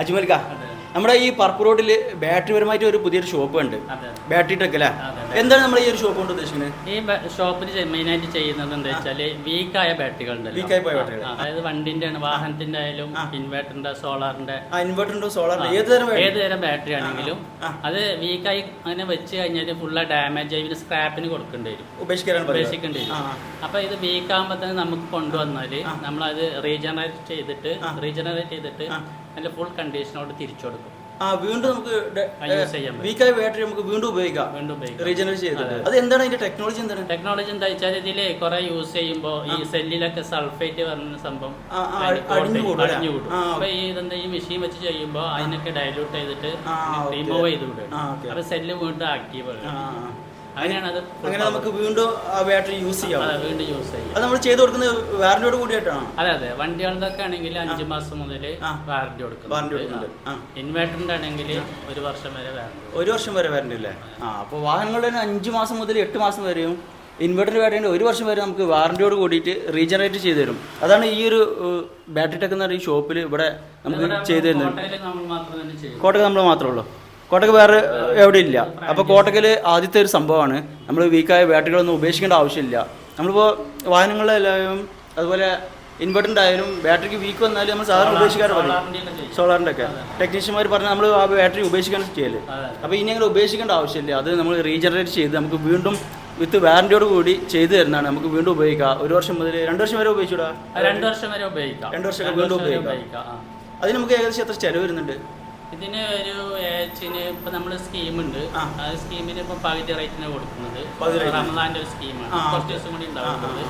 അജ്മൽക്ക നമ്മുടെ ഈ പർപ്പ് റോഡിൽ ബാറ്ററി പരമായിട്ട് ഒരു പുതിയൊരു ഷോപ്പ് ഉണ്ട് ബാറ്ററി ടെക് അല്ലേ എന്താണ് നമ്മൾ ഈ ഒരു ഷോപ്പ് കൊണ്ട് ഉദ്ദേശിക്കുന്നത്? ഈ ഷോപ്പിൽ മെയിനായിട്ട് ചെയ്യുന്നത് എന്താ വെച്ചാൽ വീക്കായ ബാറ്ററികൾ. ഉണ്ടല്ലോ അതായത് വണ്ടിന്റെ ആണ് വാഹനത്തിന്റെ ആയാലും ഇൻവേർട്ടറിന്റെ സോളാറിന്റെ. ഇൻവേർട്ടറിന്റെ സോളാർ ഏത് തരം ഏത് തരം ബാറ്ററി ആണെങ്കിലും അത് വീക്കായി അങ്ങനെ വെച്ച് കഴിഞ്ഞാൽ ഫുള്ള് ഡാമേജ് ആയി പിന്നെ സ്ക്രാപ്പിന് കൊടുക്കേണ്ടി വരും. ഉപേക്ഷിക്കേണ്ടി വരും. അപ്പൊ ഇത് വീക്കാകുമ്പോ തന്നെ നമുക്ക് കൊണ്ടുവന്നാൽ നമ്മളത് റീജനറേറ്റ് ചെയ്തിട്ട് റീജനറേറ്റ് ചെയ്തിട്ട് അതിന്റെ ഫുൾ കണ്ടീഷനോട് തിരിച്ചു കൊടുക്കും. ആ വീണ്ടും നമുക്ക് വീക്കായ ബാറ്ററി നമുക്ക് വീണ്ടും ഉപയോഗിക്കാം. വീണ്ടും ഉപയോഗിക്കാം. റീജനറേറ്റ് അത് എന്താണ് അതിന്റെ ടെക്നോളജി എന്താണ്? ടെക്നോളജി എന്താ വെച്ചാൽ ഇതിൽ കുറെ യൂസ് ചെയ്യുമ്പോൾ ഈ സെല്ലിലൊക്കെ സൾഫേറ്റ് പറഞ്ഞ സംഭവം അടിഞ്ഞു കൂടും അപ്പൊ ഈ ഇതെന്താ ഈ മെഷീൻ വെച്ച് ചെയ്യുമ്പോൾ അതിനൊക്കെ ഡൈലൂട്ട് ചെയ്തിട്ട് റിമൂവ് ചെയ്ത് വിടും അപ്പൊ സെല്ല് വീണ്ടും ആക്റ്റീവ് ആ, ആ. അങ്ങനെയാണ് അത് അങ്ങനെ നമുക്ക് വീണ്ടും ബാറ്ററി യൂസ് ചെയ്യാം. അതെ, വീണ്ടും യൂസ് ചെയ്യാം. അത് നമ്മൾ ചെയ്ത് കൊടുക്കുന്നത് വാറന്റിയോട് കൂടിയിട്ടാണ് അതെ അതെ. വണ്ടികളുടെ ആണെങ്കിൽ അഞ്ച് മാസം മുതൽ. വാറന്റി വാറന്റി കൊടുക്കും കൊടുക്കുന്നുണ്ട്. ആ. ഇൻവേർട്ടറിന്റെ ആണെങ്കിൽ ഒരു വർഷം വരെ വാറന്റി ഒരു വർഷം വരെ വാറന്റി അല്ലേ? ആ അപ്പോൾ വാഹനങ്ങളുടെ തന്നെ അഞ്ച് മാസം മുതൽ എട്ട് മാസം വരെയും ഇൻവെർട്ടർ ബാറ്ററിന്റെ ഒരു വർഷം വരെ നമുക്ക് വാറന്റിയോട് കൂടിയിട്ട് റീജനറേറ്റ് ചെയ്തു തരും. അതാണ് ഈ ഒരു ബാറ്ററി ടെക് എന്ന് പറയുന്ന ഈ ഷോപ്പിൽ ഇവിടെ നമുക്ക് ചെയ്തു തരുന്നത്. കോട്ടയം നമ്മൾ മാത്രമേ ഉള്ളൂ. കോട്ടക്ക് വേറെ എവിടെ ഇല്ല അപ്പോൾ കോട്ടക്കൽ ആദ്യത്തെ ഒരു സംഭവമാണ്. നമ്മൾ വീക്കായ ബാറ്ററികളൊന്നും ഉപേക്ഷിക്കേണ്ട ആവശ്യമില്ല. നമ്മളിപ്പോൾ വാഹനങ്ങളെല്ലാം അതുപോലെ ഇൻവെർട്ടറിന്റെ ആയാലും ബാറ്ററിക്ക് വീക്ക് വന്നാലും നമ്മൾ സാധാരണ ഉപേക്ഷിക്കാറുണ്ട് സോളാറിന്റെ ഒക്കെ ടെക്നീഷ്യന്മാർ പറഞ്ഞാൽ നമ്മൾ ആ ബാറ്ററി ഉപേക്ഷിക്കാൻ ചെയ്യൽ. അപ്പോൾ ഇനി അങ്ങനെ ഉപേക്ഷിക്കേണ്ട ആവശ്യമില്ല. അത് നമ്മൾ റീജനറേറ്റ് ചെയ്ത് നമുക്ക് വീണ്ടും വിത്ത് വാറന്റിയോട് കൂടി ചെയ്തു തരുന്നതാണ് നമുക്ക് വീണ്ടും ഉപയോഗിക്കാം. ഒരു വർഷം മുതൽ രണ്ട് വർഷം വരെ ഉപയോഗിച്ചൂടാ? രണ്ട് വർഷം വരെ ഉപയോഗിക്കാം. രണ്ട് വർഷം വീണ്ടും ഉപയോഗിക്കാം. അതിന് നമുക്ക് ഏകദേശം എത്ര ചിലവ് വരുന്നുണ്ട്? ഇതിന് ഒരു ഏച്ചിന് ഇപ്പൊ നമ്മൾ സ്കീമുണ്ട് ആ. സ്കീമിന് ഇപ്പൊ പകുതി റേറ്റിന് കൊടുക്കുന്നത് പകുതി rate ന്. റമദാന്റെ ഒരു സ്കീമാണ് ആ, കുറച്ച്. ദിവസം കൂടി ഉണ്ടാവുന്നത്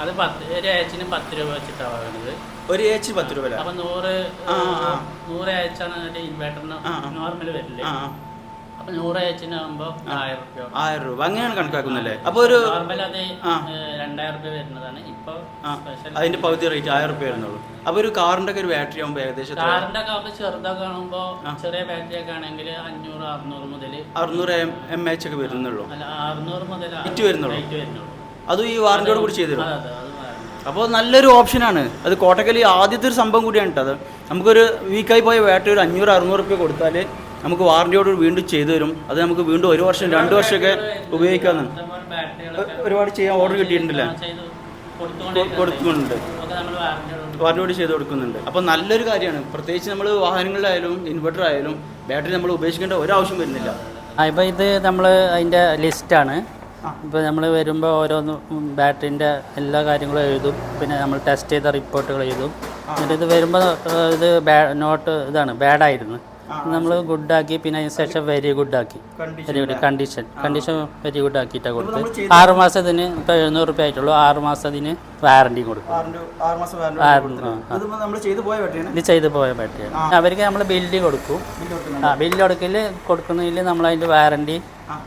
അത് പത്ത് ഒരു ഏച്ചിന് പത്ത് രൂപ വെച്ചിട്ടാണ് വാങ്ങുന്നത് ഒരു ഏച്ച് പത്ത് രൂപ അപ്പൊ നൂറ് ആ, ആ. നൂറ് ഏച്ചാണ് ഇൻവേർട്ടറിന് ആ, ആ. നോർമൽ വരില്ലേ ആ അപ്പൊ നൂറ് ഏച്ചിനാകുമ്പോ ആയിരം ആയിരം രൂപ. അങ്ങനെയാണ് കണക്കാക്കുന്നല്ലേ? അപ്പൊ ഒരു നോർമൽ അത്. രണ്ടായിരം റുപ്യ വരുന്നതാണ്. ഇപ്പൊ സ്പെഷ്യൽ അതിന്റെ പകുതി റേറ്റ് ആയിരം റുപ്യ വരുന്നുള്ളൂ. അപ്പൊ ഒരു കാറിന്റെ ഒക്കെ ഒരു ബാറ്ററി ആകുമ്പോ ഏകദേശം കാറിന്റെ ഒക്കെ ആകുമ്പോ ചെറുതൊക്കെ കാണുമ്പോ ചെറിയ ബാറ്ററി ഒക്കെ ആണെങ്കിൽ അഞ്ഞൂറ് അറുന്നൂറ് മുതൽ അറുന്നൂറ് എം എം എച്ച് ഒക്കെ വരുന്നുള്ളൂ. അല്ല അറുന്നൂറ് മുതൽ. റേറ്റ് വരുന്നുള്ളൂ. അതും ഈ വാറന്റിയോട് കൂടി ചെയ്തു തരും അതെ അതെ അത് അപ്പോൾ നല്ലൊരു ഓപ്ഷനാണ് അത് കോട്ടക്കൽ ആദ്യത്തെ ഒരു സംഭവം കൂടിയാണ് കേട്ടോ അത്. നമുക്കൊരു വീക്കായി പോയ ബാറ്ററി ഒരു അഞ്ഞൂറ് അറുന്നൂറ് റുപ്യ കൊടുത്താൽ നമുക്ക് വാറണ്ടിയോട് വീണ്ടും ചെയ്തു തരും. അത് നമുക്ക് വീണ്ടും ഒരു വർഷം രണ്ട് വർഷമൊക്കെ ബാറ്ററികളൊക്കെ ഒരുപാട് ചെയ്യാൻ ഓർഡർ കിട്ടിയിട്ടുണ്ടല്ലേ. കൊടുക്കുന്നുണ്ട്. വാറണ്ടിയോട് ചെയ്ത് കൊടുക്കുന്നുണ്ട്. അപ്പോൾ നല്ലൊരു കാര്യമാണ്. പ്രത്യേകിച്ച് നമ്മൾ വാഹനങ്ങളിലായാലും ഇൻവെർട്ടർ ആയാലും ബാറ്ററി നമ്മൾ ഉപേക്ഷിക്കേണ്ട ഒരാവശ്യം വരുന്നില്ല. ആ ഇപ്പോൾ ഇത് നമ്മൾ അതിന്റെ ലിസ്റ്റാണ് ഇപ്പോൾ നമ്മൾ വരുമ്പോൾ ഓരോന്ന് ബാറ്ററിന്റെ എല്ലാ കാര്യങ്ങളും എഴുതും. പിന്നെ നമ്മൾ ടെസ്റ്റ് ചെയ്ത റിപ്പോർട്ടുകൾ എഴുതും. എന്നിട്ട് ഇത് വരുമ്പോൾ ഇത് ബാ നോട്ട് ഇതാണ്. ബാഡായിരുന്നു നമ്മൾ ഗുഡ് ആക്കി പിന്നെ അതിന് ശേഷം very good ഗുഡാക്കി very good condition condition very good ആക്കിയിട്ടാണ് കൊടുത്ത് ആറ് മാസത്തിന് ഇപ്പോൾ എഴുന്നൂറ് റുപ്യ ആയിട്ടുള്ളൂ. ആറ് മാസത്തിന് വാറണ്ടി കൊടുക്കും. ഇത് ചെയ്തു പോയ ബാറ്ററിയാണ് അവർക്ക് നമ്മൾ ബില്ല് കൊടുക്കും. ആ ബില്ല് കൊടുക്കൽ കൊടുക്കുന്നതിൽ നമ്മൾ അതിന്റെ വാറണ്ടി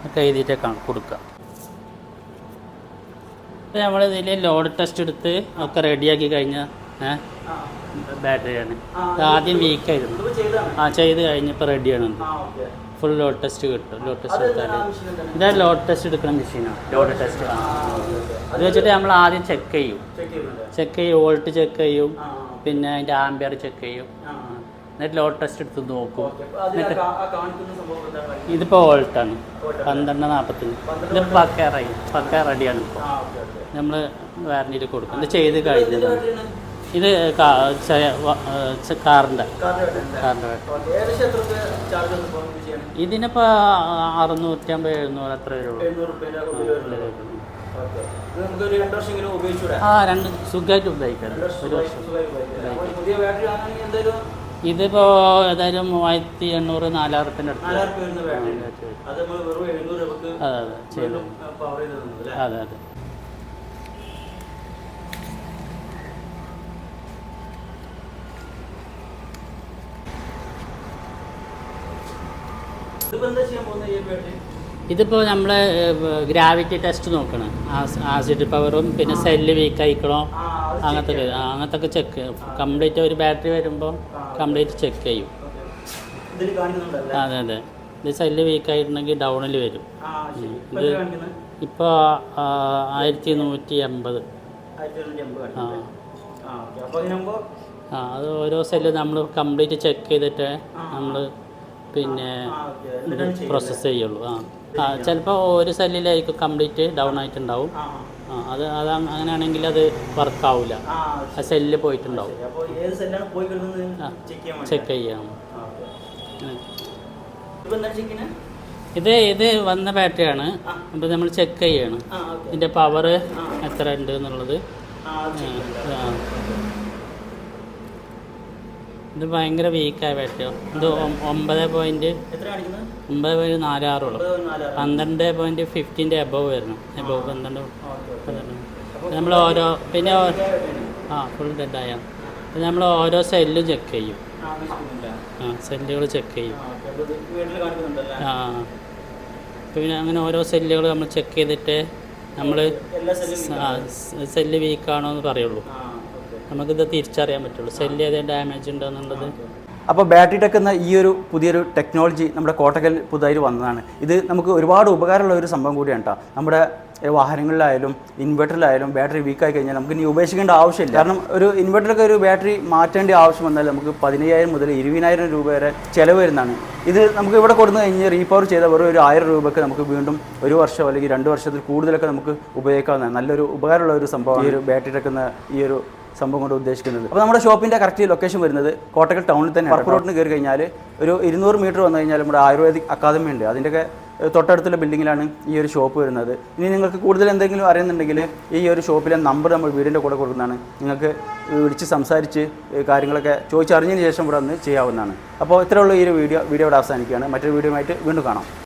ഒക്കെ എഴുതിയിട്ട് കാണും കൊടുക്കുക നമ്മൾ ഇതിൽ ലോഡ് ടെസ്റ്റ് എടുത്ത് ഒക്കെ റെഡിയാക്കി കഴിഞ്ഞാൽ ബാറ്ററിയാണ് ആദ്യം വീക്കായിരുന്നു ആ ചെയ്ത് കഴിഞ്ഞപ്പോൾ റെഡിയാണ് ഫുൾ ലോഡ് ടെസ്റ്റ് കിട്ടും. ലോഡ് ടെസ്റ്റ് എടുത്താൽ ഇതാ ലോഡ് ടെസ്റ്റ് എടുക്കുന്ന മെഷീനാണ് ലോഡ് ടെസ്റ്റ് അത് വെച്ചിട്ട് നമ്മൾ ആദ്യം ചെക്ക് ചെയ്യും. ചെക്ക് ചെയ്യും വോൾട്ട് ചെക്ക് ചെയ്യും പിന്നെ അതിന്റെ ആംബിയർ ചെക്ക് ചെയ്യും. എന്നിട്ട് ലോഡ് ടെസ്റ്റ് എടുത്ത് നോക്കും. എന്നിട്ട് ഇതിപ്പോൾ വോൾട്ടാണ് പന്ത്രണ്ട് നാൽപ്പത്തഞ്ച് ഇത് പക്ക റെഡി പക്ക റെഡിയാണ് ഇപ്പോൾ നമ്മൾ വാറണ്ടിയിൽ കൊടുക്കും. ഇത് ചെയ്ത് കഴിഞ്ഞതാണ്. ബാറ്ററിയാണ് ഇത് കാറിന്റെ. ഇതിനിപ്പോൾ അറുന്നൂറ്റമ്പത് എഴുന്നൂറ് അത്ര വരുള്ളൂ. ആ രണ്ട് സുഖമായിട്ട് ഉപയോഗിക്കാം ഒരു വർഷം ഇതിപ്പോ ഇതിപ്പോൾ ഏതായാലും മൂവായിരത്തി എണ്ണൂറ് നാലായിരത്തിന്റെ അടുത്ത് അത് അതെ അതെ. ഇതിപ്പോൾ നമ്മൾ നമ്മൾ ഗ്രാവിറ്റി ടെസ്റ്റ് നോക്കണം. ആസിഡ് പവറും പിന്നെ സെല്ല് വീക്ക് ആയിക്കണോ അങ്ങനത്തെ അങ്ങനത്തെ ഒക്കെ ചെക്ക് കംപ്ലീറ്റ് ഒരു ബാറ്ററി വരുമ്പോൾ കംപ്ലീറ്റ് ചെക്ക് ചെയ്യും. അതെ അതെ. ഇത് സെല്ല് വീക്ക് ആയിട്ടുണ്ടെങ്കിൽ ഡൗണിൽ വരും. ഇത് ഇപ്പൊ ഇപ്പോൾ ആയിരത്തി നൂറ്റി എൺപത് ആ. അത് ഓരോ സെല്ല് നമ്മൾ കംപ്ലീറ്റ് ചെക്ക് ചെയ്തിട്ട് നമ്മൾ പിന്നെ പ്രോസസ്സ് ചെയ്യുള്ളൂ. ആ. ആ ചിലപ്പോൾ ഒരു സെല്ലിലായിരിക്കും കംപ്ലീറ്റ് ഡൗൺ ആയിട്ടുണ്ടാവും. ആ. അത് അത് അങ്ങനെയാണെങ്കിൽ അത് വർക്കാവില്ല ആ സെല്ല് പോയിട്ടുണ്ടാവും. ചെക്ക് ചെയ്യാം. ഇത് ഇത് വന്ന ബാറ്ററിയാണ് അപ്പോൾ നമ്മൾ ചെക്ക് ചെയ്യണം. ഇതിന്റെ പവർ എത്ര ഉണ്ട് എന്നുള്ളത്. ആ അത് check ചെയ്യാം. ആ. ഇത് ഭയങ്കര വീക്കായ ബാറ്ററിയോ ഇത് ഒമ്പത് പോയിന്റ് ഒമ്പത് പോയിന്റ് നാലാറോളം. പന്ത്രണ്ട് പോയിന്റ് ഫിഫ്റ്റീന്റെ എബവ് വരുന്നു. എബവ് പന്ത്രണ്ട് നമ്മൾ ഓരോ പിന്നെ ആ ഫുൾ ഡെഡായ നമ്മൾ ഓരോ സെല്ലും ചെക്ക് ചെയ്യും. ആ, സെല്ലുകൾ ചെക്ക് ചെയ്യും. ആ, പിന്നെ അങ്ങനെ ഓരോ സെല്ലുകൾ നമ്മൾ ചെക്ക് ചെയ്തിട്ട് നമ്മൾ സെല്ലും വീക്കാണോ എന്ന് പറയുള്ളൂ. നമുക്കിത് തിരിച്ചറിയാൻ പറ്റുള്ളൂ. സെല്ല് ഏതെങ്കിലും ഡാമേജ് ഉണ്ടോ എന്നുള്ളത്. അപ്പോൾ ബാറ്ററി ടെക് എന്ന ഈ ഒരു പുതിയൊരു ടെക്നോളജി നമ്മുടെ കോട്ടക്കൽ പുതുതായി വന്നതാണ്. ഇത് നമുക്ക് ഒരുപാട് ഉപകാരമുള്ള ഒരു സംഭവം കൂടിയാണ് കേട്ടോ നമ്മുടെ വാഹനങ്ങളിലായാലും ഇൻവെർട്ടറിലായാലും ബാറ്ററി വീക്കായി കഴിഞ്ഞാൽ നമുക്ക് ഇനി ഉപേക്ഷിക്കേണ്ട ആവശ്യമില്ല. കാരണം ഒരു ഇൻവെർട്ടറൊക്കെ ഒരു ബാറ്ററി മാറ്റേണ്ട ആവശ്യം വന്നാൽ നമുക്ക് പതിനയ്യായിരം മുതൽ ഇരുപതിനായിരം രൂപ വരെ ചിലവ് വരുന്നതാണ്. ഇത് നമുക്ക് ഇവിടെ കൊടുത്തു കഴിഞ്ഞ് റീപവർ ചെയ്ത വെറും ഒരു ആയിരം രൂപയ്ക്ക് നമുക്ക് വീണ്ടും ഒരു വർഷം അല്ലെങ്കിൽ രണ്ട് വർഷത്തിൽ കൂടുതലൊക്കെ നമുക്ക് ഉപയോഗിക്കാവുന്നതാണ്. നല്ലൊരു ഉപകാരമുള്ള ഒരു സംഭവം ഈ ഒരു ബാറ്ററി എടുക്കുന്ന ഈ ഒരു സംഭവം കൊണ്ട് ഉദ്ദേശിക്കുന്നത്. അപ്പോൾ നമ്മുടെ ഷോപ്പിന്റെ കറക്റ്റ് ലൊക്കേഷൻ വരുന്നത് കോട്ടക്കൽ ടൗണിൽ തന്നെ വർക്ക് റോഡിന് കയറി കഴിഞ്ഞാൽ ഒരു ഇരുന്നൂറ് മീറ്റർ വന്നു കഴിഞ്ഞാൽ നമ്മുടെ ആയുർവേദിക് അക്കാദമി ഉണ്ട്. അതിന്റെയൊക്കെ തൊട്ടടുത്തുള്ള ബിൽഡിങ്ങിലാണ് ഈ ഒരു ഷോപ്പ് വരുന്നത്. ഇനി നിങ്ങൾക്ക് കൂടുതൽ എന്തെങ്കിലും അറിയുന്നുണ്ടെങ്കിൽ ഈ ഒരു ഷോപ്പിലെ നമ്പർ നമ്മൾ വീടിന്റെ കൂടെ കൊടുക്കുന്നതാണ്. നിങ്ങൾക്ക് വിളിച്ച് സംസാരിച്ച് കാര്യങ്ങളൊക്കെ ചോദിച്ചറിഞ്ഞതിന് ശേഷം ഇവിടെ വന്ന് ചെയ്യാവുന്നതാണ്. അപ്പോൾ ഇത്രയുള്ള ഈ ഒരു വീഡിയോ. വീഡിയോ ഇവിടെ അവസാനിക്കുകയാണ്. മറ്റൊരു വീഡിയോ ആയിട്ട് വീണ്ടും കാണാം.